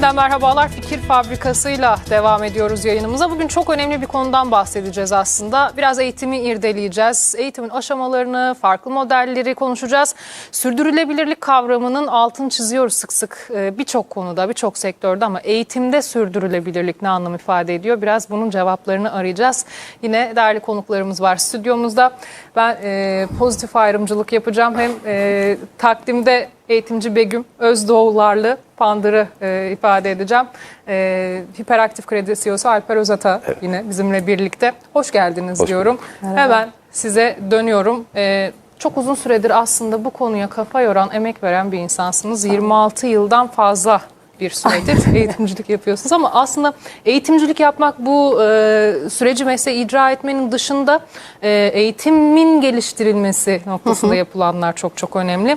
Yeniden merhabalar. Fikir Fabrikası'yla devam ediyoruz yayınımıza. Bugün çok önemli bir konudan bahsedeceğiz aslında. Biraz eğitimi irdeleyeceğiz. Eğitimin aşamalarını, farklı modelleri konuşacağız. Sürdürülebilirlik kavramının altını çiziyoruz sık sık Ee, birçok konuda, birçok sektörde ama eğitimde sürdürülebilirlik ne anlam ifade ediyor? Biraz bunun cevaplarını arayacağız. Yine değerli konuklarımız var stüdyomuzda. Ben e, pozitif ayrımcılık yapacağım. Hem e, takdimde eğitimci Begüm Özdoğularlı Pandır'ı e, ifade edeceğim. E, Hiperaktif Kredi CEO'su Alper Özata yine bizimle birlikte. Hoş geldiniz Hoş diyorum. Hemen size dönüyorum. E, çok uzun süredir aslında bu konuya kafa yoran, emek veren bir insansınız. 26 yıldan fazla bir süredir eğitimcilik yapıyorsunuz ama aslında eğitimcilik yapmak bu e, süreci mesleği icra etmenin dışında e, eğitimin geliştirilmesi noktasında yapılanlar çok çok önemli.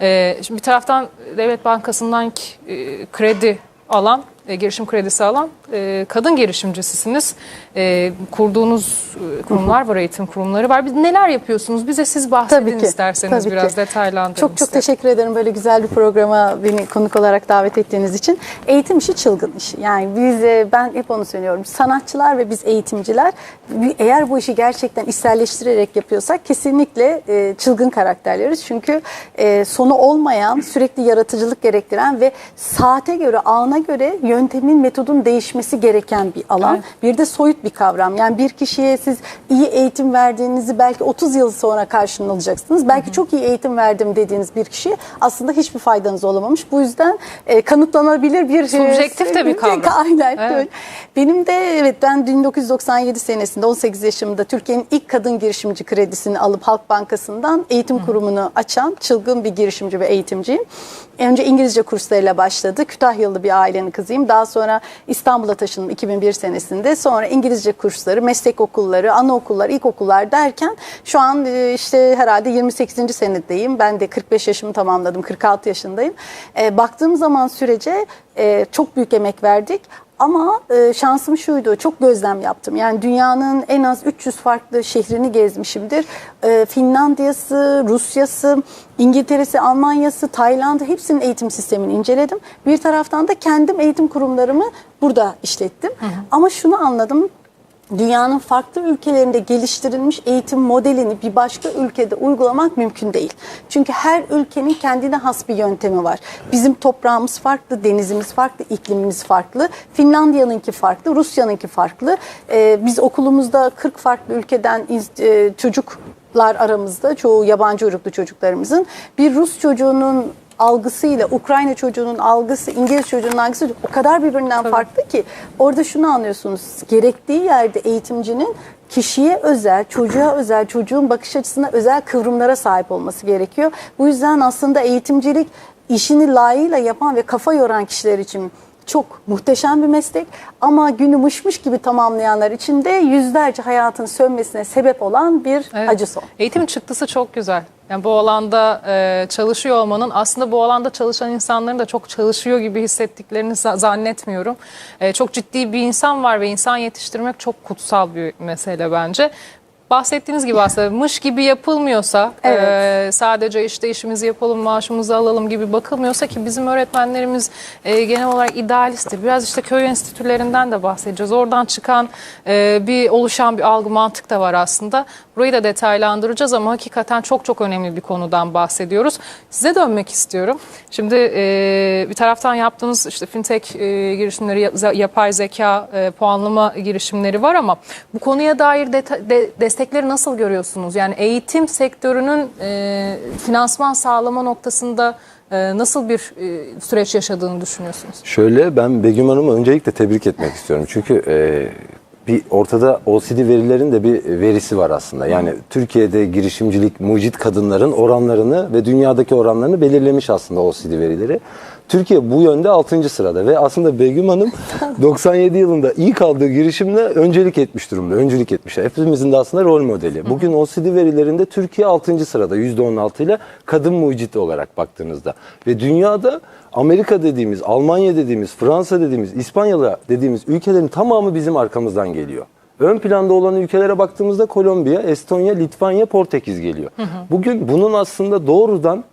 E, şimdi bir taraftan Devlet Bankası'ndan e, kredi alan e, girişim kredisi alan e, kadın girişimcisisiniz. E, kurduğunuz e, kurumlar var, eğitim kurumları var. Biz neler yapıyorsunuz? Bize siz bahsedin Tabii ki, isterseniz tabii biraz ki. detaylandırın. Çok çok isterim. teşekkür ederim böyle güzel bir programa beni konuk olarak davet ettiğiniz için. Eğitim işi çılgın iş. Yani biz e, ben hep onu söylüyorum. Sanatçılar ve biz eğitimciler eğer bu işi gerçekten içselleştirerek yapıyorsak kesinlikle e, çılgın karakterleriz. Çünkü e, sonu olmayan, sürekli yaratıcılık gerektiren ve saate göre, ana göre yöntemin, metodun değişmesi gereken bir alan. Evet. Bir de soyut bir kavram. Yani bir kişiye siz iyi eğitim verdiğinizi belki 30 yıl sonra karşılığını alacaksınız. Belki çok iyi eğitim verdim dediğiniz bir kişi aslında hiçbir faydanız olamamış. Bu yüzden e, kanıtlanabilir bir... Subjektif de bir kavram. Aynen Evet. öyle. Benim de evet ben 1997 senesinde 18 yaşımda Türkiye'nin ilk kadın girişimci kredisini alıp Halk Bankası'ndan eğitim kurumunu açan çılgın bir girişimci ve eğitimciyim. Önce İngilizce kurslarıyla başladı. Kütahyalı bir ailenin kızıyım. Daha sonra İstanbul'a taşındım 2001 senesinde. Sonra İngilizce kursları, meslek okulları, anaokullar, ilkokullar derken şu an e, işte herhalde 28. senedeyim. Ben de 45 yaşımı tamamladım. 46 yaşındayım. E, baktığım zaman sürece e, çok büyük emek verdik. Ama e, şansım şuydu, çok gözlem yaptım. Yani dünyanın en az 300 farklı şehrini gezmişimdir. E, Finlandiya'sı, Rusya'sı, İngiltere'si, Almanya'sı, Tayland'ı hepsinin eğitim sistemini inceledim. Bir taraftan da kendim eğitim kurumlarımı burada işlettim. Ama şunu anladım, dünyanın farklı ülkelerinde geliştirilmiş eğitim modelini bir başka ülkede uygulamak mümkün değil. Çünkü her ülkenin kendine has bir yöntemi var. Bizim toprağımız farklı, denizimiz farklı, iklimimiz farklı. Finlandiya'nınki farklı, Rusya'nınki farklı. Ee, biz okulumuzda 40 farklı ülkeden e, çocuklar aramızda, çoğu yabancı uyruklu çocuklarımızın bir Rus çocuğunun algısıyla Ukrayna çocuğunun algısı, İngiliz çocuğunun algısı o kadar birbirinden farklı ki orada şunu anlıyorsunuz. Gerektiği yerde eğitimcinin kişiye özel, çocuğa özel, çocuğun bakış açısına özel kıvrımlara sahip olması gerekiyor. Bu yüzden aslında eğitimcilik işini layığıyla yapan ve kafa yoran kişiler için çok muhteşem bir meslek ama günü mışmış gibi tamamlayanlar için de yüzlerce hayatın sönmesine sebep olan bir Evet. acı son. Eğitim çıktısı çok güzel. Yani bu alanda e, çalışıyor olmanın aslında bu alanda çalışan insanların da çok çalışıyor gibi hissettiklerini za- zannetmiyorum. E, çok ciddi bir insan var ve insan yetiştirmek çok kutsal bir mesele bence. Bahsettiğiniz gibi aslında mış gibi yapılmıyorsa Evet. e, sadece işte işimizi yapalım maaşımızı alalım gibi bakılmıyorsa ki bizim öğretmenlerimiz e, genel olarak idealisttir. Biraz işte köy enstitülerinden de bahsedeceğiz. Oradan çıkan e, bir oluşan bir algı mantık da var aslında. Burayı da detaylandıracağız ama hakikaten çok çok önemli bir konudan bahsediyoruz. Size dönmek istiyorum. Şimdi e, bir taraftan yaptığınız işte fintech e, girişimleri, ya- yapay zeka e, puanlama girişimleri var ama bu konuya dair deta- de- destekleri nasıl görüyorsunuz? Yani eğitim sektörünün e, finansman sağlama noktasında e, nasıl bir e, süreç yaşadığını düşünüyorsunuz? Şöyle ben Begüm Hanım'ı öncelikle tebrik etmek istiyorum. Çünkü e, bir ortada OECD verilerin de bir verisi var aslında. Yani Türkiye'de girişimcilik, mucit kadınların oranlarını ve dünyadaki oranlarını belirlemiş aslında OECD verileri. Türkiye bu yönde 6. sırada ve aslında Begüm Hanım 97 yılında ilk aldığı girişimle öncelik etmiş durumda. Öncülük etmiş. Hepimizin de aslında rol modeli. Bugün OECD verilerinde Türkiye 6. sırada %16 ile kadın mucit olarak baktığınızda. Ve dünyada Amerika dediğimiz, Almanya dediğimiz, Fransa dediğimiz, İspanya'da dediğimiz ülkelerin tamamı bizim arkamızdan geliyor. Ön planda olan ülkelere baktığımızda Kolombiya, Estonya, Litvanya, Portekiz geliyor. Bugün bunun aslında doğrudan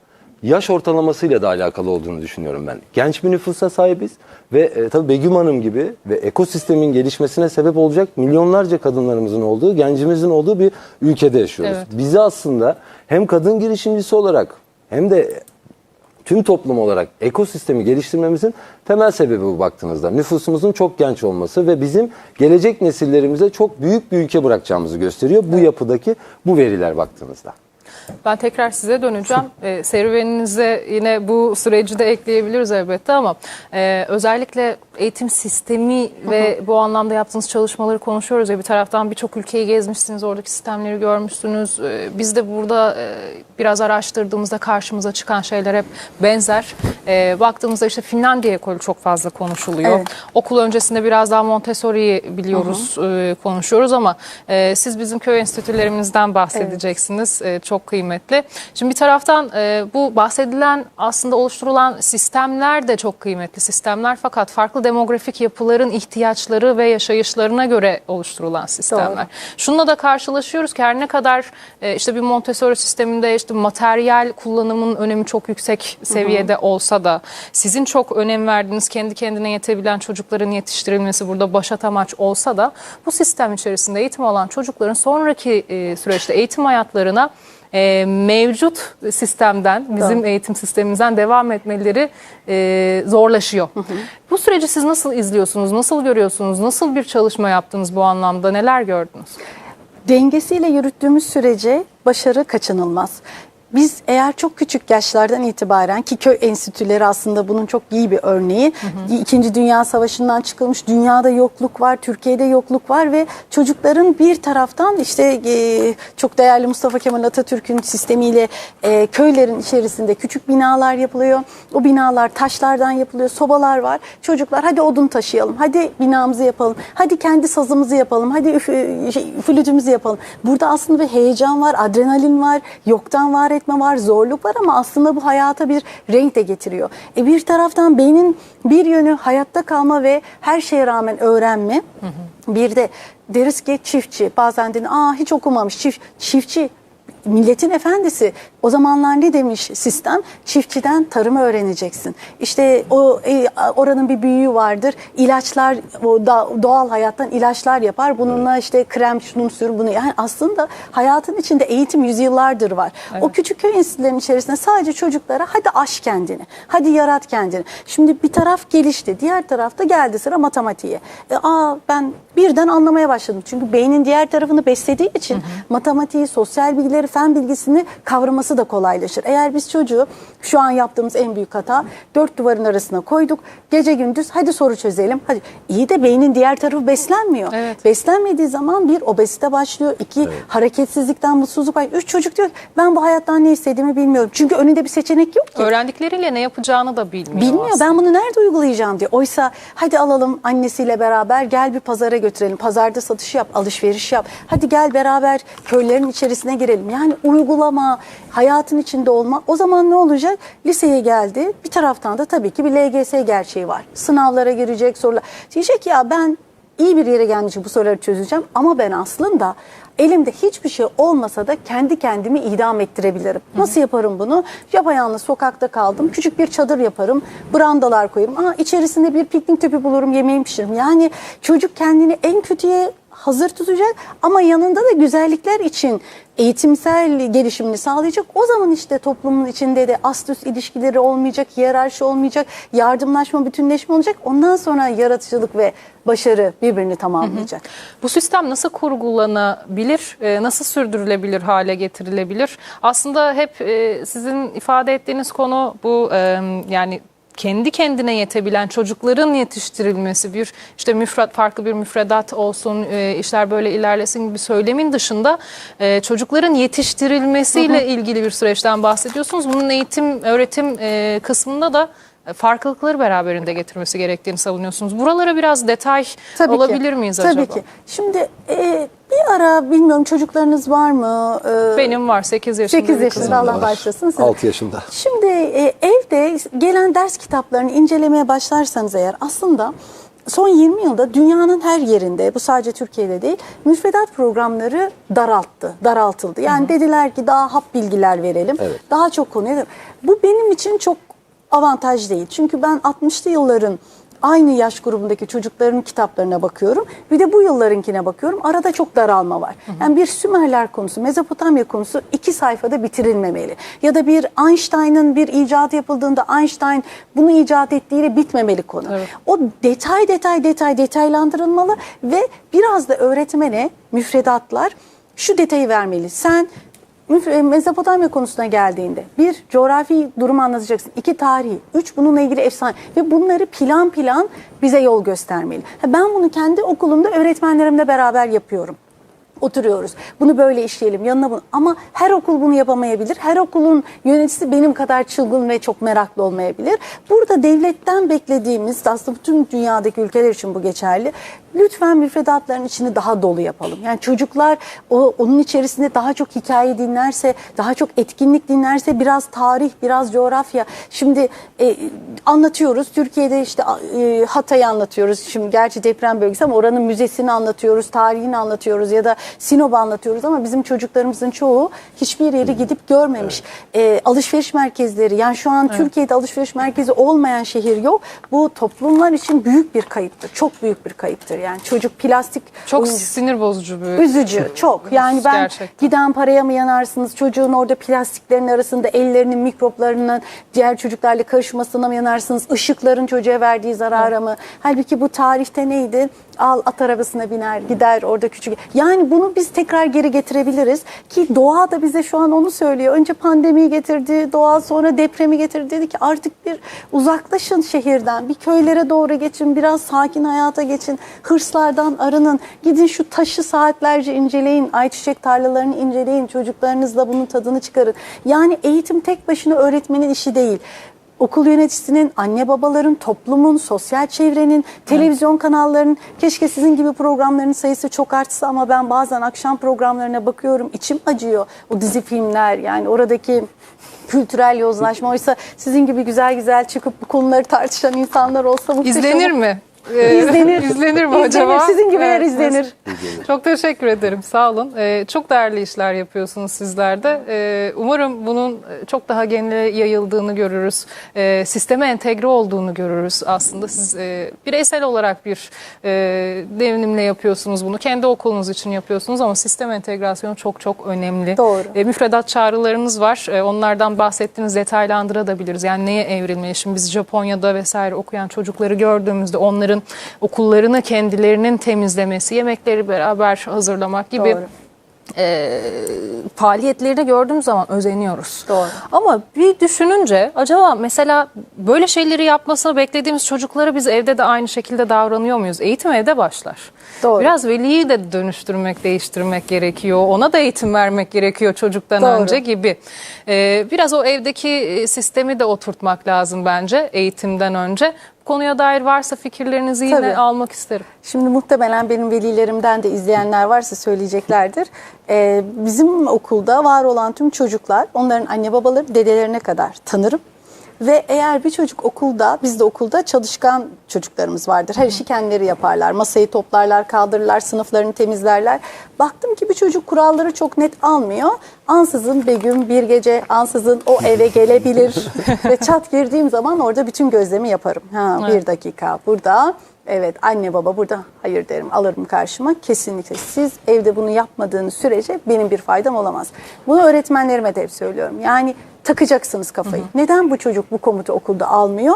yaş ortalamasıyla da alakalı olduğunu düşünüyorum ben. Genç bir nüfusa sahibiz ve e, tabii Begüm Hanım gibi ve ekosistemin gelişmesine sebep olacak milyonlarca kadınlarımızın olduğu, gencimizin olduğu bir ülkede yaşıyoruz. Evet. Bizi aslında hem kadın girişimcisi olarak hem de tüm toplum olarak ekosistemi geliştirmemizin temel sebebi bu baktığınızda. Nüfusumuzun çok genç olması ve bizim gelecek nesillerimize çok büyük bir ülke bırakacağımızı gösteriyor bu yapıdaki bu veriler baktığınızda. Ben tekrar size döneceğim. Ee, serüveninize yine bu süreci de ekleyebiliriz elbette ama e, özellikle eğitim sistemi ve bu anlamda yaptığınız çalışmaları konuşuyoruz ya bir taraftan birçok ülkeyi gezmişsiniz, oradaki sistemleri görmüşsünüz. Ee, biz de burada e, biraz araştırdığımızda karşımıza çıkan şeyler hep benzer. Ee, baktığımızda işte Finlandiya ekolü çok fazla konuşuluyor. Evet. Okul öncesinde biraz daha Montessori'yi biliyoruz, e, konuşuyoruz ama e, siz bizim köy enstitülerimizden bahsedeceksiniz. E, çok kıymetli. Şimdi bir taraftan bu bahsedilen aslında oluşturulan sistemler de çok kıymetli sistemler fakat farklı demografik yapıların ihtiyaçları ve yaşayışlarına göre oluşturulan sistemler. Doğru. Şununla da karşılaşıyoruz ki her ne kadar e, işte bir Montessori sisteminde işte materyal kullanımın önemi çok yüksek seviyede olsa da sizin çok önem verdiğiniz kendi kendine yetebilen çocukların yetiştirilmesi burada başat amaç olsa da bu sistem içerisinde eğitim alan çocukların sonraki e, süreçte eğitim hayatlarına e, mevcut sistemden, bizim Doğru. eğitim sistemimizden devam etmeleri e, zorlaşıyor. Bu süreci siz nasıl izliyorsunuz, nasıl görüyorsunuz, nasıl bir çalışma yaptınız bu anlamda, neler gördünüz? dengesiyle yürüttüğümüz sürece başarı kaçınılmaz. Biz eğer çok küçük yaşlardan itibaren ki köy enstitüleri aslında bunun çok iyi bir örneği. İkinci Dünya Savaşı'ndan çıkılmış dünyada yokluk var, Türkiye'de yokluk var ve çocukların bir taraftan işte e, çok değerli Mustafa Kemal Atatürk'ün sistemiyle e, köylerin içerisinde küçük binalar yapılıyor. O binalar taşlardan yapılıyor, sobalar var. Çocuklar hadi odun taşıyalım, hadi binamızı yapalım, hadi kendi sazımızı yapalım, hadi üf- şey, flütümüzü yapalım. Burada aslında bir heyecan var, adrenalin var, yoktan var etme var, zorluk var ama aslında bu hayata bir renk de getiriyor. E bir taraftan beynin bir yönü hayatta kalma ve her şeye rağmen öğrenme. Bir de deriz ki çiftçi. Bazen de aa hiç okumamış çift, çiftçi milletin efendisi. O zamanlar ne demiş sistem? Çiftçiden tarımı öğreneceksin. İşte o e, oranın bir büyüğü vardır. İlaçlar o da, doğal hayattan ilaçlar yapar. Bununla işte krem şunu sür bunu. Yani aslında hayatın içinde eğitim yüzyıllardır var. O küçük köy enstitülerinin içerisinde sadece çocuklara hadi aş kendini. Hadi yarat kendini. Şimdi bir taraf gelişti. Diğer tarafta geldi sıra matematiğe. E, aa ben birden anlamaya başladım. Çünkü beynin diğer tarafını beslediği için matematiği, sosyal bilgileri, fen bilgisini kavraması da kolaylaşır. Eğer biz çocuğu şu an yaptığımız en büyük hata dört duvarın arasına koyduk. Gece gündüz hadi soru çözelim. Hadi iyi de beynin diğer tarafı beslenmiyor. Evet. Beslenmediği zaman bir obezite başlıyor. iki hareketsizlikten mutsuzluk başlıyor. Üç çocuk diyor ben bu hayattan ne istediğimi bilmiyorum. Çünkü önünde bir seçenek yok ki. Öğrendikleriyle ne yapacağını da bilmiyor. Bilmiyor aslında. ben bunu nerede uygulayacağım diyor. Oysa hadi alalım annesiyle beraber gel bir pazara götürelim. Pazarda satış yap, alışveriş yap. Hadi gel beraber köylerin içerisine girelim. Yani uygulama, hayatın içinde olma. O zaman ne olacak? Liseye geldi. Bir taraftan da tabii ki bir LGS gerçeği var. Sınavlara girecek sorular. Diyecek ya ben iyi bir yere gelmişim bu soruları çözeceğim ama ben aslında elimde hiçbir şey olmasa da kendi kendimi idam ettirebilirim. Nasıl yaparım bunu? Yapayalnız sokakta kaldım. Küçük bir çadır yaparım. Brandalar koyarım. Aa, içerisinde bir piknik tüpü bulurum. Yemeğimi pişiririm. Yani çocuk kendini en kötüye hazır tutacak ama yanında da güzellikler için eğitimsel gelişimini sağlayacak. O zaman işte toplumun içinde de ast üst ilişkileri olmayacak, hiyerarşi olmayacak, yardımlaşma, bütünleşme olacak. Ondan sonra yaratıcılık ve başarı birbirini tamamlayacak. Bu sistem nasıl kurgulanabilir, e, nasıl sürdürülebilir hale getirilebilir? Aslında hep e, sizin ifade ettiğiniz konu bu e, yani kendi kendine yetebilen çocukların yetiştirilmesi bir işte müfret farklı bir müfredat olsun e, işler böyle ilerlesin gibi söylemin dışında e, çocukların yetiştirilmesiyle ilgili bir süreçten bahsediyorsunuz. Bunun eğitim öğretim e, kısmında da farklılıkları beraberinde getirmesi gerektiğini savunuyorsunuz. Buralara biraz detay Tabii ki. olabilir miyiz Tabii acaba? ki. Şimdi e, bir ara bilmiyorum çocuklarınız var mı? E, Benim var 8 yaşında 8 bir kızım yaşında Allah var. başlasın. Siz- 6 yaşında. Şimdi e, evde gelen ders kitaplarını incelemeye başlarsanız eğer aslında son 20 yılda dünyanın her yerinde, bu sadece Türkiye'de değil, müfredat programları daralttı, daraltıldı. Yani dediler ki daha hap bilgiler verelim, Evet. daha çok konuya. Bu benim için çok avantaj değil. Çünkü ben 60'lı yılların aynı yaş grubundaki çocukların kitaplarına bakıyorum. Bir de bu yıllarınkine bakıyorum. Arada çok daralma var. Yani bir Sümerler konusu, Mezopotamya konusu iki sayfada bitirilmemeli. Ya da bir Einstein'ın bir icadı yapıldığında Einstein bunu icat ettiğiyle bitmemeli konu. Evet. O detay detay detay detaylandırılmalı ve biraz da öğretmene müfredatlar şu detayı vermeli. Sen Mezopotamya konusuna geldiğinde bir coğrafi durumu anlatacaksın. iki tarihi. Üç bununla ilgili efsane. Ve bunları plan plan bize yol göstermeli. Ben bunu kendi okulumda öğretmenlerimle beraber yapıyorum. Oturuyoruz. Bunu böyle işleyelim. Yanına bunu. Ama her okul bunu yapamayabilir. Her okulun yöneticisi benim kadar çılgın ve çok meraklı olmayabilir. Burada devletten beklediğimiz aslında tüm dünyadaki ülkeler için bu geçerli. Lütfen müfredatların içini daha dolu yapalım. Yani çocuklar o, onun içerisinde daha çok hikaye dinlerse, daha çok etkinlik dinlerse, biraz tarih, biraz coğrafya. Şimdi e, anlatıyoruz. Türkiye'de işte e, Hatay'ı anlatıyoruz. Şimdi gerçi deprem bölgesi ama oranın müzesini anlatıyoruz, tarihini anlatıyoruz ya da Sinop'u anlatıyoruz ama bizim çocuklarımızın çoğu hiçbir yeri gidip görmemiş. E, alışveriş merkezleri yani şu an Türkiye'de alışveriş merkezi olmayan şehir yok. Bu toplumlar için büyük bir kayıptır. Çok büyük bir kayıptır. Yani çocuk plastik Çok oyuncak- sinir bozucu bir Üzücü çok. Yani ben Gerçekten. giden paraya mı yanarsınız? Çocuğun orada plastiklerin arasında ellerinin mikroplarının diğer çocuklarla karışmasına mı yanarsınız? Işıkların çocuğa verdiği zarara mı? Halbuki bu tarihte neydi? Al at arabasına biner gider orada küçük. Yani bunu biz tekrar geri getirebiliriz ki doğa da bize şu an onu söylüyor. Önce pandemiyi getirdi, doğa sonra depremi getirdi. Dedi ki artık bir uzaklaşın şehirden, bir köylere doğru geçin, biraz sakin hayata geçin. Hırslardan arının. Gidin şu taşı saatlerce inceleyin. Ayçiçek tarlalarını inceleyin. Çocuklarınızla bunun tadını çıkarın. Yani eğitim tek başına öğretmenin işi değil. Okul yöneticisinin, anne babaların, toplumun, sosyal çevrenin, televizyon kanallarının keşke sizin gibi programların sayısı çok artsa ama ben bazen akşam programlarına bakıyorum içim acıyor. O dizi filmler yani oradaki kültürel yozlaşma oysa sizin gibi güzel güzel çıkıp bu konuları tartışan insanlar olsa muhteşem İzlenir mi? Ee, İzlenir. İzlenir mi İzlenir. acaba? Sizin gibiler Evet, izlenir. Çok teşekkür ederim. Sağ olun. Ee, çok değerli işler yapıyorsunuz sizler de. Ee, umarım bunun çok daha genele yayıldığını görürüz. Ee, sisteme entegre olduğunu görürüz aslında. Siz e, bireysel olarak bir e, devrimle yapıyorsunuz bunu. Kendi okulunuz için yapıyorsunuz ama sistem entegrasyonu çok çok önemli. Doğru. E, müfredat çağrılarınız var. E, onlardan bahsettiniz, detaylandırabiliriz. Yani neye evrilmeli? Şimdi biz Japonya'da vesaire okuyan çocukları gördüğümüzde onların okullarını kendilerinin temizlemesi, yemekleri beraber hazırlamak gibi Doğru. e, faaliyetleri de gördüğümüz zaman özeniyoruz. Doğru. Ama bir düşününce acaba mesela böyle şeyleri yapmasını beklediğimiz çocuklara biz evde de aynı şekilde davranıyor muyuz? Eğitim evde başlar. Doğru. Biraz veliyi de dönüştürmek, değiştirmek gerekiyor. Ona da eğitim vermek gerekiyor çocuktan Doğru. önce gibi. Ee, biraz o evdeki e, sistemi de oturtmak lazım bence eğitimden önce. Bu konuya dair varsa fikirlerinizi yine Tabii. almak isterim. Şimdi muhtemelen benim velilerimden de izleyenler varsa söyleyeceklerdir. Ee, bizim okulda var olan tüm çocuklar, onların anne babaları, dedelerine kadar tanırım. Ve eğer bir çocuk okulda, bizde okulda çalışkan çocuklarımız vardır. Her işi kendileri yaparlar. Masayı toplarlar, kaldırırlar, sınıflarını temizlerler. Baktım ki bir çocuk kuralları çok net almıyor. Ansızın bir gün, bir gece ansızın o eve gelebilir. Ve çat girdiğim zaman orada bütün gözlemi yaparım. Ha, bir Evet. dakika burada Evet anne baba burada hayır derim alırım karşıma kesinlikle siz evde bunu yapmadığınız sürece benim bir faydam olamaz. Bunu öğretmenlerime de hep söylüyorum yani takacaksınız kafayı. Neden bu çocuk bu komutu okulda almıyor?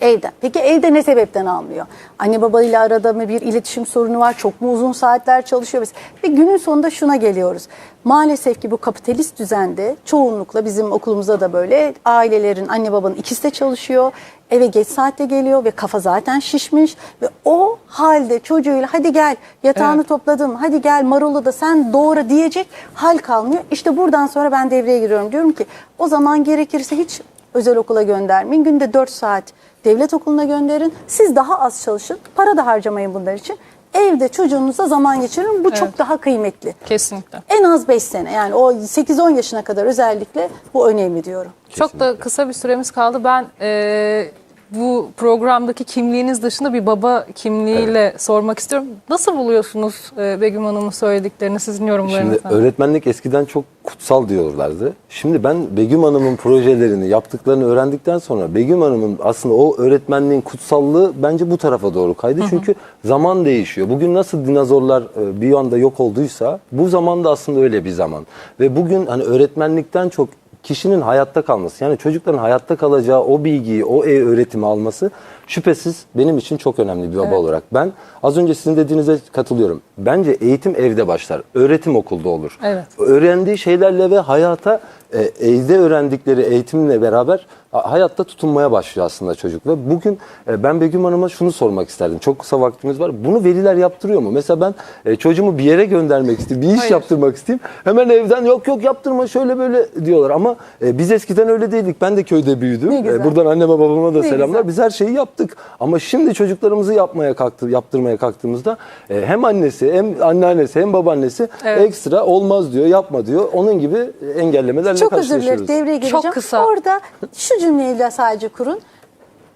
Evden. Peki evde ne sebepten almıyor? Anne babayla arada mı bir iletişim sorunu var? Çok mu uzun saatler çalışıyor? Ve günün sonunda şuna geliyoruz. Maalesef ki bu kapitalist düzende çoğunlukla bizim okulumuzda da böyle ailelerin anne babanın ikisi de çalışıyor. Eve geç saatte geliyor ve kafa zaten şişmiş ve o halde çocuğuyla hadi gel yatağını Evet. topladım hadi gel marulu da sen doğra diyecek hal kalmıyor. İşte buradan sonra ben devreye giriyorum diyorum ki o zaman gerekirse hiç özel okula göndermeyin. Günde 4 saat devlet okuluna gönderin. Siz daha az çalışın. Para da harcamayın bunlar için. Evde çocuğunuzla zaman geçirin. Bu çok Evet. daha kıymetli. Kesinlikle. En az 5 sene yani o 8-10 yaşına kadar özellikle bu önemli diyorum. Çok da kısa bir süremiz kaldı. Ben e, bu programdaki kimliğiniz dışında bir baba kimliğiyle sormak istiyorum. Nasıl buluyorsunuz e, Begüm Hanım'ın söylediklerini sizin yorumlarınızı? Şimdi öğretmenlik eskiden çok kutsal diyorlardı. Şimdi ben Begüm Hanım'ın projelerini yaptıklarını öğrendikten sonra Begüm Hanım'ın aslında o öğretmenliğin kutsallığı bence bu tarafa doğru kaydı. Çünkü zaman değişiyor. Bugün nasıl dinozorlar e, bir anda yok olduysa bu zamanda aslında öyle bir zaman. Ve bugün hani öğretmenlikten çok kişinin hayatta kalması yani çocukların hayatta kalacağı o bilgiyi, o e öğretimi alması şüphesiz benim için çok önemli bir baba olarak. Ben az önce sizin dediğinize katılıyorum. Bence eğitim evde başlar. Öğretim okulda olur. Evet. Öğrendiği şeylerle ve hayata e, evde öğrendikleri eğitimle beraber hayatta tutunmaya başlıyor aslında çocuk. Ve bugün e, ben Begüm Hanım'a şunu sormak isterdim. Çok kısa vaktimiz var. Bunu veliler yaptırıyor mu? Mesela ben e, çocuğumu bir yere göndermek isteyeyim, bir iş Hayır. yaptırmak isteyeyim. Hemen evden yok yok yaptırma şöyle böyle diyorlar. Ama e, biz eskiden öyle değildik. Ben de köyde büyüdüm. E, buradan anneme babama da Ne selamlar. güzel. Biz her şeyi yaptık. Ama şimdi çocuklarımızı yapmaya kalktı, yaptırmaya kalktığımızda e, hem annesi hem anneannesi hem babaannesi Evet. ekstra olmaz diyor, yapma diyor. Onun gibi engellemelerle Çok özür dilerim karşılaşıyoruz. devreye gireceğim. Çok kısa. Orada şu cümleyle sadece kurun.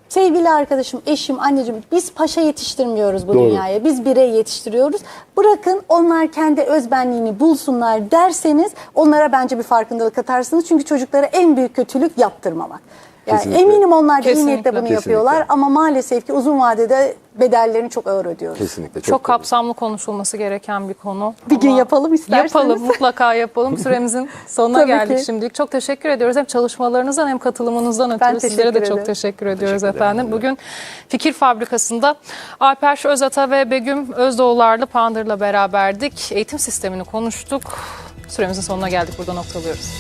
Sevgili arkadaşım, eşim, anneciğim biz paşa yetiştirmiyoruz bu Doğru. dünyaya. Biz birey yetiştiriyoruz. Bırakın onlar kendi özbenliğini bulsunlar derseniz onlara bence bir farkındalık katarsınız. Çünkü çocuklara en büyük kötülük yaptırmamak. Yani Kesinlikle. eminim onlar da iyi niyetle bunu Kesinlikle. yapıyorlar ama maalesef ki uzun vadede bedellerini çok ağır ödüyoruz. Kesinlikle. Çok, doğru. kapsamlı konuşulması gereken bir konu. Bir gün Ama yapalım isterseniz. Yapalım, mutlaka yapalım. Süremizin sonuna Tabii geldik ki. şimdilik. Çok teşekkür ediyoruz hem çalışmalarınızdan hem katılımınızdan ötürü. teşekkür Sizlere de ederim. çok teşekkür ediyoruz Teşekkür ederim. efendim. Bugün Fikir Fabrikası'nda Alper Özata ve Begüm Özdoğularlı Pandır'la beraberdik. Eğitim sistemini konuştuk. Süremizin sonuna geldik. Burada noktalıyoruz.